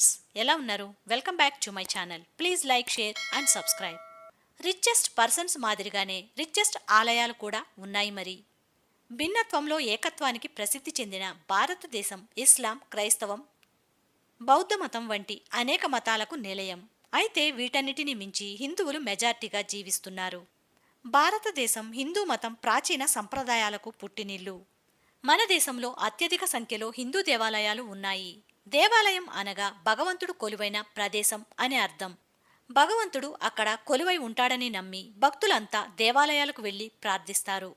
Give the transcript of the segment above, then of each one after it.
Friends ఎలా ఉన్నారు? Welcome back to my channel. Please like share and subscribe. Richest persons మాదిరిగానే richest ఆలయాలు కూడా ఉన్నాయి మరి. భిన్నత్వంలో ఏకత్వానికి ప్రసిద్ధి చెందిన భారతదేశం ఇస్లాం క్రైస్తవం బౌద్ధ మతం వంటి అనేక మతాలకు నిలయం. అయితే వీటన్నిటిని మించి హిందువులు మెజార్టీగా జీవిస్తున్నారు. భారతదేశం హిందూ మతం ప్రాచీన సంప్రదాయాలకు పుట్టినిల్లు. మన దేశంలో అత్యధిక సంఖ్యలో హిందూ దేవాలయాలు ఉన్నాయి. దేవాలయం అనగా భగవంతుడు కొలువైన ప్రదేశం అని అర్థం. భగవంతుడు అక్కడ కొలువై ఉంటాడని నమ్మి భక్తులంతా దేవాలయాలకు వెళ్ళి ప్రార్థిస్తారు.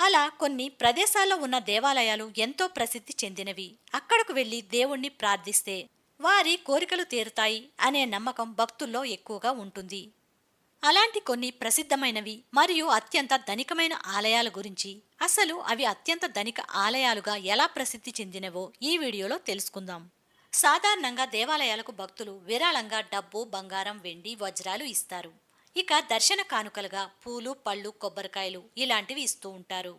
అలా కొన్ని ప్రదేశాల్లో ఉన్న దేవాలయాలు ఎంతో ప్రసిద్ధి చెందినవి. అక్కడకు వెళ్ళి దేవుణ్ణి ప్రార్థిస్తే వారి కోరికలు తీరుతాయి అనే నమ్మకం భక్తుల్లో ఎక్కువగా ఉంటుంది. అలాంటి కొన్ని ప్రసిద్ధమైనవి మరియు అత్యంత ధనికమైన ఆలయాల గురించి అసలు అవి అత్యంత ధనిక ఆలయాలుగా ఎలా ప్రసిద్ధి చెందినవో ఈ వీడియోలో తెలుసుకుందాం. సాధారణంగా దేవాలయాలకు భక్తులు విరాళంగా డబ్బు బంగారం వెండి వజ్రాలు ఇస్తారు. ఇక దర్శన కానుకలుగా పూలు పళ్ళు కొబ్బరికాయలు ఇలాంటివి ఇస్తూ ఉంటారు.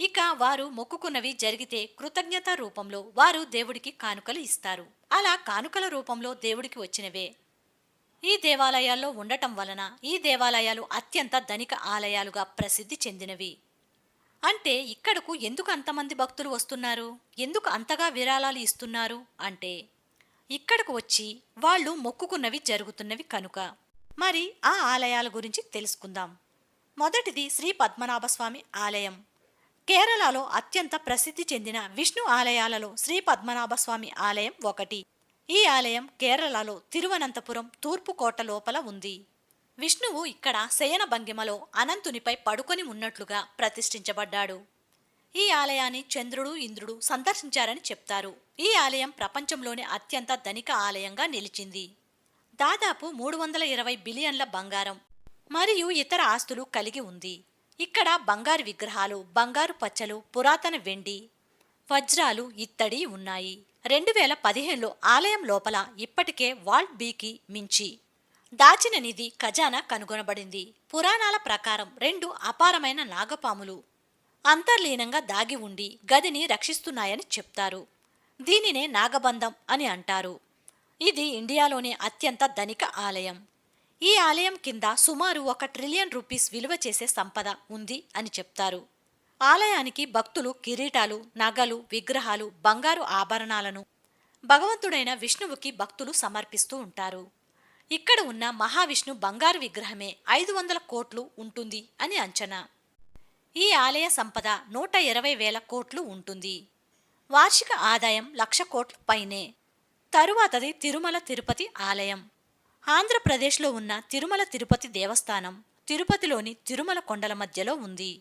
ఇక వారు మొక్కుకున్నవి జరిగితే కృతజ్ఞత రూపంలో వారు దేవుడికి కానుకలు ఇస్తారు. అలా కానుకల రూపంలో దేవుడికి వచ్చినవే. ఈ దేవాలయాల్లో ఉండటం వలన ఈ దేవాలయాలు అత్యంత ధనిక ఆలయాలుగా ప్రసిద్ధి చెందినవి. అంటే ఇక్కడకు ఎందుకు అంతమంది భక్తులు వస్తున్నారు? ఎందుకు అంతగా విరాళాలు ఇస్తున్నారు? అంటే ఇక్కడకు వచ్చి వాళ్ళు మొక్కుకున్నవి జరుగుతున్నవి కనుక. మరి ఆ ఆలయాల గురించి తెలుసుకుందాం. మొదటిది శ్రీ పద్మనాభస్వామి ఆలయం. కేరళలో అత్యంత ప్రసిద్ధి చెందిన విష్ణు ఆలయాలలో శ్రీ పద్మనాభస్వామి ఆలయం ఒకటి. ఈ ఆలయం కేరళలో తిరువనంతపురం తూర్పు కోట లోపల ఉంది. విష్ణువు ఇక్కడ శయన భంగిమలో అనంతునిపై పడుకొని ఉన్నట్లుగా ప్రతిష్ఠించబడ్డాడు. ఈ ఆలయాన్ని చంద్రుడు ఇంద్రుడు సందర్శించారని చెప్తారు. ఈ ఆలయం ప్రపంచంలోనే అత్యంత ధనిక ఆలయంగా నిలిచింది. దాదాపు మూడు వందల ఇరవై బిలియన్ల బంగారం మరియు ఇతర ఆస్తులు కలిగి ఉంది. ఇక్కడ బంగారు విగ్రహాలు బంగారు పచ్చలు పురాతన వెండి వజ్రాలు ఇత్తడి ఉన్నాయి. రెండు వేల పదిహేనులో ఆలయం లోపల ఇప్పటికే వాల్ట్ బీకి మించి దాచిన నిధి ఖజానా కనుగొనబడింది. పురాణాల ప్రకారం రెండు అపారమైన నాగపాములు అంతర్లీనంగా దాగి ఉండి గదిని రక్షిస్తున్నాయని చెప్తారు. దీనినే నాగబంధం అని అంటారు. ఇది ఇండియాలోనే అత్యంత ధనిక ఆలయం. ఈ ఆలయం కింద సుమారు ఒక ట్రిలియన్ రూపీస్ విలువ చేసే సంపద ఉంది అని చెప్తారు. ఆలయానికి భక్తులు కిరీటాలు నగలు విగ్రహాలు బంగారు ఆభరణాలను భగవంతుడైన విష్ణువుకి భక్తులు సమర్పిస్తూ ఉంటారు. ఇక్కడ ఉన్న మహావిష్ణు బంగారు విగ్రహమే ఐదు వందల కోట్లు ఉంటుంది అని అంచనా. ఈ ఆలయ సంపద నూట ఇరవై వేల కోట్లు ఉంటుంది. వార్షిక ఆదాయం లక్ష కోట్ల పైనే. తరువాతది తిరుమల తిరుపతి ఆలయం. ఆంధ్రప్రదేశ్లో ఉన్న తిరుమల తిరుపతి దేవస్థానం తిరుపతిలోని తిరుమల కొండల మధ్యలో ఉంది.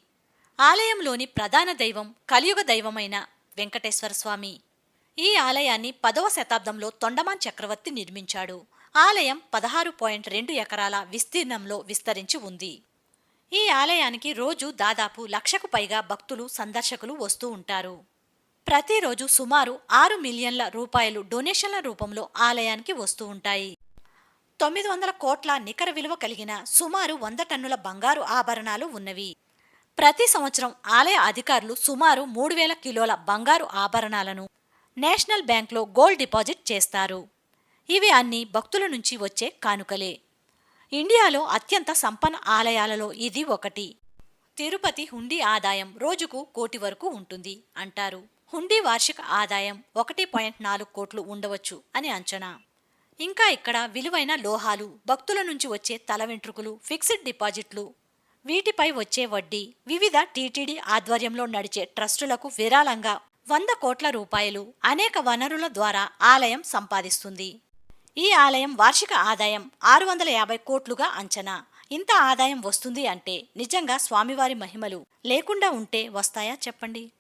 ఆలయంలోని ప్రధాన దైవం కలియుగ దైవమైన వెంకటేశ్వర స్వామి. ఈ ఆలయాన్ని పదవ శతాబ్దంలో తొండమాన్ చక్రవర్తి నిర్మించాడు. ఆలయం పదహారు పాయింట్ రెండు ఎకరాల విస్తీర్ణంలో విస్తరించి ఉంది. ఈ ఆలయానికి రోజు దాదాపు లక్షకు పైగా భక్తులు సందర్శకులు వస్తూ ఉంటారు. ప్రతిరోజు సుమారు ఆరు మిలియన్ల రూపాయలు డొనేషన్ల రూపంలో ఆలయానికి వస్తూ ఉంటాయి. తొమ్మిది వందల కోట్ల నికర విలువ కలిగిన సుమారు వంద టన్నుల బంగారు ఆభరణాలు ఉన్నవి. ప్రతి సంవత్సరం ఆలయ అధికారులు సుమారు మూడు వేల కిలోల బంగారు ఆభరణాలను నేషనల్ బ్యాంక్లో గోల్డ్ డిపాజిట్ చేస్తారు. ఇవి అన్ని భక్తుల నుంచి వచ్చే కానుకలే. ఇండియాలో అత్యంత సంపన్న ఆలయాలలో ఇది ఒకటి. తిరుపతి హుండీ ఆదాయం రోజుకు కోటి వరకు ఉంటుంది అంటారు. హుండీ వార్షిక ఆదాయం ఒకటి పాయింట్ నాలుగు కోట్లు ఉండవచ్చు అని అంచనా. ఇంకా ఇక్కడ విలువైన లోహాలు భక్తుల నుంచి వచ్చే తల వెంట్రుకలు ఫిక్స్డ్ డిపాజిట్లు వీటిపై వచ్చే వడ్డీ వివిధ టీటీడీ ఆధ్వర్యంలో నడిచే ట్రస్టులకు విరాళంగా వంద కోట్ల రూపాయలు అనేక వనరుల ద్వారా ఆలయం సంపాదిస్తుంది. ఈ ఆలయం వార్షిక ఆదాయం ఆరు వందల యాభై కోట్లుగా అంచనా. ఇంత ఆదాయం వస్తుంది అంటే నిజంగా స్వామివారి మహిమలు లేకుండా ఉంటే వస్తాయా చెప్పండి.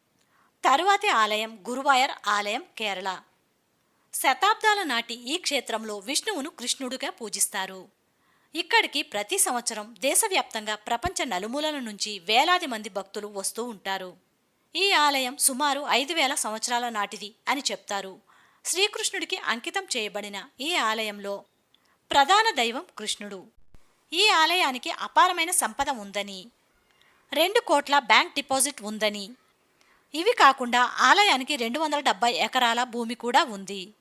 తరువాతి ఆలయం గురువాయర్ ఆలయం కేరళ. శతాబ్దాల నాటి ఈ క్షేత్రంలో విష్ణువును కృష్ణుడుగా పూజిస్తారు. ఇక్కడికి ప్రతి సంవత్సరం దేశవ్యాప్తంగా ప్రపంచ నలుమూలల నుంచి వేలాది మంది భక్తులు వస్తూ ఉంటారు. ఈ ఆలయం సుమారు ఐదు వేల సంవత్సరాల నాటిది అని చెప్తారు. శ్రీకృష్ణుడికి అంకితం చేయబడిన ఈ ఆలయంలో ప్రధాన దైవం కృష్ణుడు. ఈ ఆలయానికి అపారమైన సంపద ఉందని రెండు కోట్ల బ్యాంక్ డిపాజిట్ ఉందని ఇవి కాకుండా ఆలయానికి రెండు వందల డెబ్బై ఎకరాల భూమి కూడా ఉంది.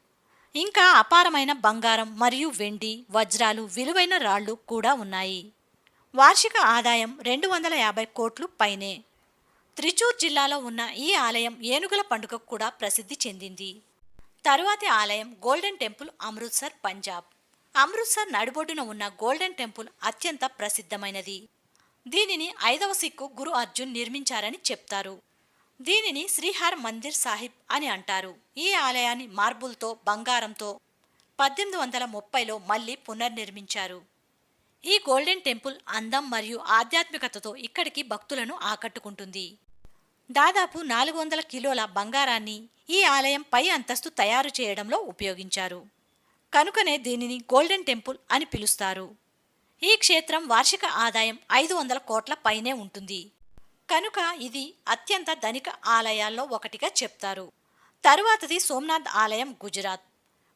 ఇంకా అపారమైన బంగారం మరియు వెండి వజ్రాలు విలువైన రాళ్ళు కూడా ఉన్నాయి. వార్షిక ఆదాయం రెండు వందల యాభై కోట్లు పైనే. త్రిచూర్ జిల్లాలో ఉన్న ఈ ఆలయం ఏనుగుల పండుగకు కూడా ప్రసిద్ధి చెందింది. తరువాతి ఆలయం గోల్డెన్ టెంపుల్ అమృత్సర్ పంజాబ్. అమృత్సర్ నడిబొడ్డున ఉన్న గోల్డెన్ టెంపుల్ అత్యంత ప్రసిద్ధమైనది. దీనిని ఐదవ సిక్కు గురు అర్జున్ నిర్మించారని చెప్తారు. దీనిని శ్రీహర్ మందిర్ సాహిబ్ అని అంటారు. ఈ ఆలయాన్ని మార్బుల్తో బంగారంతో పద్దెనిమిది వందల ముప్పైలో మళ్ళీ పునర్నిర్మించారు. ఈ గోల్డెన్ టెంపుల్ అందం మరియు ఆధ్యాత్మికతతో ఇక్కడికి భక్తులను ఆకట్టుకుంటుంది. దాదాపు నాలుగు వందల కిలోల బంగారాన్ని ఈ ఆలయం పై అంతస్తు తయారు చేయడంలో ఉపయోగించారు. కనుకనే దీనిని గోల్డెన్ టెంపుల్ అని పిలుస్తారు. ఈ క్షేత్రం వార్షిక ఆదాయం ఐదు వందల కోట్ల పైనే ఉంటుంది. కనుక ఇది అత్యంత ధనిక ఆలయాల్లో ఒకటిగా చెప్తారు. తరువాతది సోమనాథ్ ఆలయం గుజరాత్.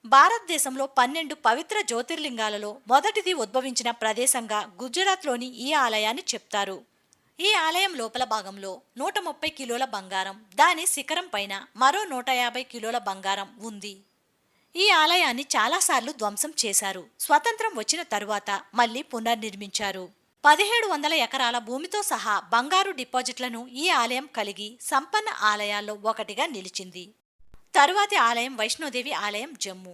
భారతదేశంలో పన్నెండు పవిత్ర జ్యోతిర్లింగాలలో మొదటిది ఉద్భవించిన ప్రదేశంగా గుజరాత్లోని ఈ ఆలయాన్ని చెప్తారు. ఈ ఆలయం లోపల భాగంలో నూట ముప్పై కిలోల బంగారం దాని శిఖరం పైన మరో నూట యాభై కిలోల బంగారం ఉంది. ఈ ఆలయాన్ని చాలాసార్లు ధ్వంసం చేశారు. స్వతంత్రం వచ్చిన తరువాత మళ్ళీ పునర్నిర్మించారు. పదిహేడు వందల ఎకరాల భూమితో సహా బంగారు డిపాజిట్లను ఈ ఆలయం కలిగి సంపన్న ఆలయాల్లో ఒకటిగా నిలిచింది. తరువాతి ఆలయం వైష్ణోదేవి ఆలయం జమ్మూ.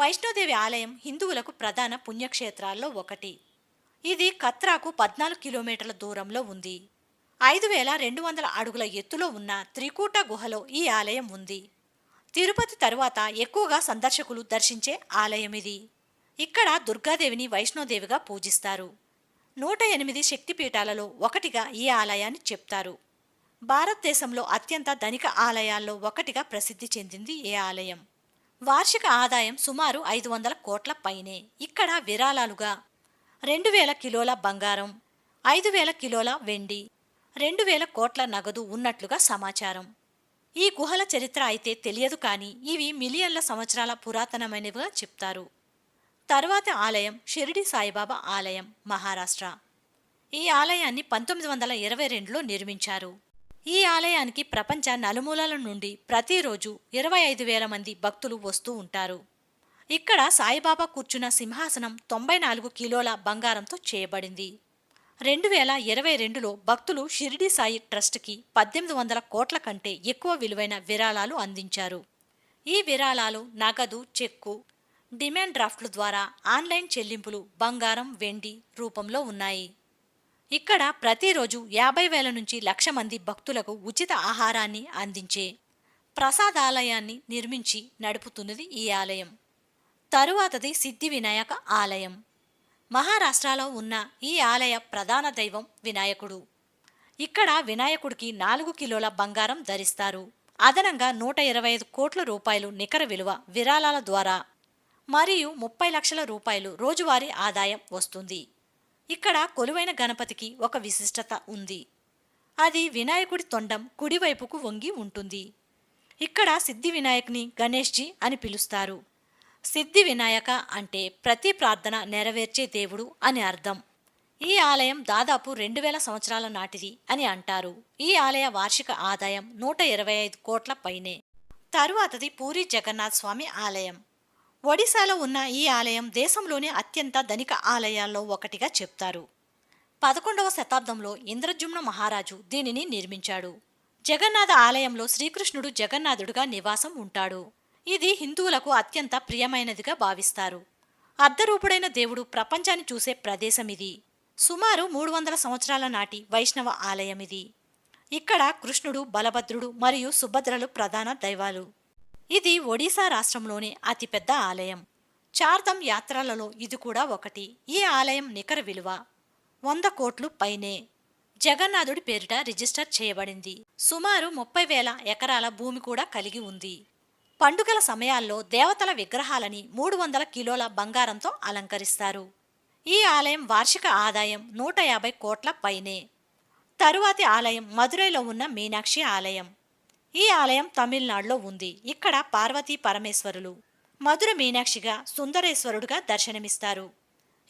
వైష్ణోదేవి ఆలయం హిందువులకు ప్రధాన పుణ్యక్షేత్రాల్లో ఒకటి. ఇది కత్రాకు పద్నాలుగు కిలోమీటర్ల దూరంలో ఉంది. ఐదు వేల రెండు వందల అడుగుల ఎత్తులో ఉన్న త్రికూట గుహలో ఈ ఆలయం ఉంది. తిరుపతి తరువాత ఎక్కువగా సందర్శకులు దర్శించే ఆలయం ఇది. ఇక్కడ దుర్గాదేవిని వైష్ణోదేవిగా పూజిస్తారు. నూట ఎనిమిది శక్తిపీఠాలలో ఒకటిగా ఈ ఆలయాన్ని చెప్తారు. భారతదేశంలో అత్యంత ధనిక ఆలయాల్లో ఒకటిగా ప్రసిద్ధి చెందింది ఈ ఆలయం. వార్షిక ఆదాయం సుమారు ఐదు వందల కోట్ల పైనే. ఇక్కడ విరాళాలుగా రెండు వేల కిలోల బంగారం ఐదు వేల కిలోల వెండి రెండు వేల కోట్ల నగదు ఉన్నట్లుగా సమాచారం. ఈ గుహల చరిత్ర అయితే తెలియదు కానీ ఇవి మిలియన్ల సంవత్సరాల పురాతనమైనవిగా చెప్తారు. తరువాతి ఆలయం షిరిడి సాయిబాబా ఆలయం మహారాష్ట్ర. ఈ ఆలయాన్ని పంతొమ్మిది వందల ఇరవై రెండులో నిర్మించారు. ఈ ఆలయానికి ప్రపంచ నలుమూలల నుండి ప్రతిరోజు ఇరవై ఐదు వేల మంది భక్తులు వస్తూ ఉంటారు. ఇక్కడ సాయిబాబా కూర్చున్న సింహాసనం తొంభై నాలుగు కిలోల బంగారంతో చేయబడింది. రెండు వేల ఇరవై రెండులో భక్తులు షిరిడి సాయి ట్రస్ట్కి పద్దెనిమిది వందల కోట్ల కంటే ఎక్కువ విలువైన విరాళాలు అందించారు. ఈ విరాళాలు నగదు చెక్కు డిమాండ్ డ్రాఫ్ట్ల ద్వారా ఆన్లైన్ చెల్లింపులు బంగారం వెండి రూపంలో ఉన్నాయి. ఇక్కడ ప్రతిరోజు యాభై వేల నుంచి లక్ష మంది భక్తులకు ఉచిత ఆహారాన్ని అందించే ప్రసాదాలయాన్ని నిర్మించి నడుపుతున్నది ఈ ఆలయం. తరువాతది సిద్ధి వినాయక ఆలయం. మహారాష్ట్రలో ఉన్న ఈ ఆలయ ప్రధాన దైవం వినాయకుడు. ఇక్కడ వినాయకుడికి నాలుగు కిలోల బంగారం ధరిస్తారు. అదనంగా నూట ఇరవై ఐదు కోట్ల రూపాయలు నికర విలువ విరాళాల ద్వారా మరియు ముప్పై లక్షల రూపాయలు రోజువారీ ఆదాయం వస్తుంది. ఇక్కడ కొలువైన గణపతికి ఒక విశిష్టత ఉంది. అది వినాయకుడి తొండం కుడివైపుకు వంగి ఉంటుంది. ఇక్కడ సిద్ధి వినాయక్ని గణేష్జీ అని పిలుస్తారు. సిద్ధి వినాయక అంటే ప్రతి ప్రార్థన నెరవేర్చే దేవుడు అని అర్థం. ఈ ఆలయం దాదాపు రెండు వేల సంవత్సరాల నాటిది అని అంటారు. ఈ ఆలయ వార్షిక ఆదాయం నూట ఇరవై ఐదు కోట్ల పైనే. తరువాతది పూరి జగన్నాథ్ స్వామి ఆలయం. ఒడిశాలో ఉన్న ఈ ఆలయం దేశంలోని అత్యంత ధనిక ఆలయాల్లో ఒకటిగా చెప్తారు. పదకొండవ శతాబ్దంలో ఇంద్రజుమ్న మహారాజు దీనిని నిర్మించాడు. జగన్నాథ ఆలయంలో శ్రీకృష్ణుడు జగన్నాథుడుగా నివాసం ఉంటాడు. ఇది హిందువులకు అత్యంత ప్రియమైనదిగా భావిస్తారు. అర్ధరూపుడైన దేవుడు ప్రపంచాన్ని చూసే ప్రదేశం ఇది సుమారు మూడు వందల సంవత్సరాల నాటి వైష్ణవ ఆలయం ఇది ఇక్కడ కృష్ణుడు బలభద్రుడు మరియు సుభద్రలు ప్రధాన దైవాలు. ఇది ఒడిశా రాష్ట్రంలోని అతిపెద్ద ఆలయం. చార్ధం యాత్రలలో ఇది కూడా ఒకటి. ఈ ఆలయం నికర విలువ వంద కోట్లు పైనే. జగన్నాథుడి పేరిట రిజిస్టర్ చేయబడింది. సుమారు ముప్పై వేల ఎకరాల భూమి కూడా కలిగి ఉంది. పండుగల సమయాల్లో దేవతల విగ్రహాలని మూడు వందల కిలోల బంగారంతో అలంకరిస్తారు. ఈ ఆలయం వార్షిక ఆదాయం నూట యాభై కోట్ల పైనే. తరువాతి ఆలయం మదురైలో ఉన్న మీనాక్షి ఆలయం. ఈ ఆలయం తమిళనాడులో ఉంది. ఇక్కడ పార్వతీ పరమేశ్వరులు మధుర మీనాక్షిగా సుందరేశ్వరుడుగా దర్శనమిస్తారు.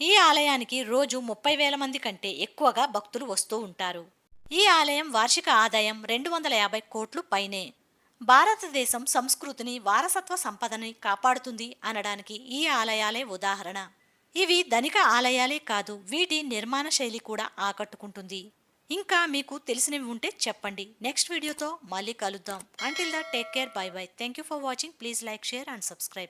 ఈ ఆలయానికి రోజు ముప్పై వేల మంది కంటే ఎక్కువగా భక్తులు వస్తూ ఉంటారు. ఈ ఆలయం వార్షిక ఆదాయం రెండు వందల యాభై కోట్లు పైనే. భారతదేశం సంస్కృతిని వారసత్వ సంపదని కాపాడుతుంది అనడానికి ఈ ఆలయాలే ఉదాహరణ. ఇవి ధనిక ఆలయాలే కాదు వీటి నిర్మాణ శైలి కూడా ఆకట్టుకుంటుంది. ఇంకా మీకు తెలిసినవి ఉంటే చెప్పండి. నెక్స్ట్ వీడియోతో మళ్ళీ కలుద్దాం. Until the take care bye bye thank you for watching please like share and subscribe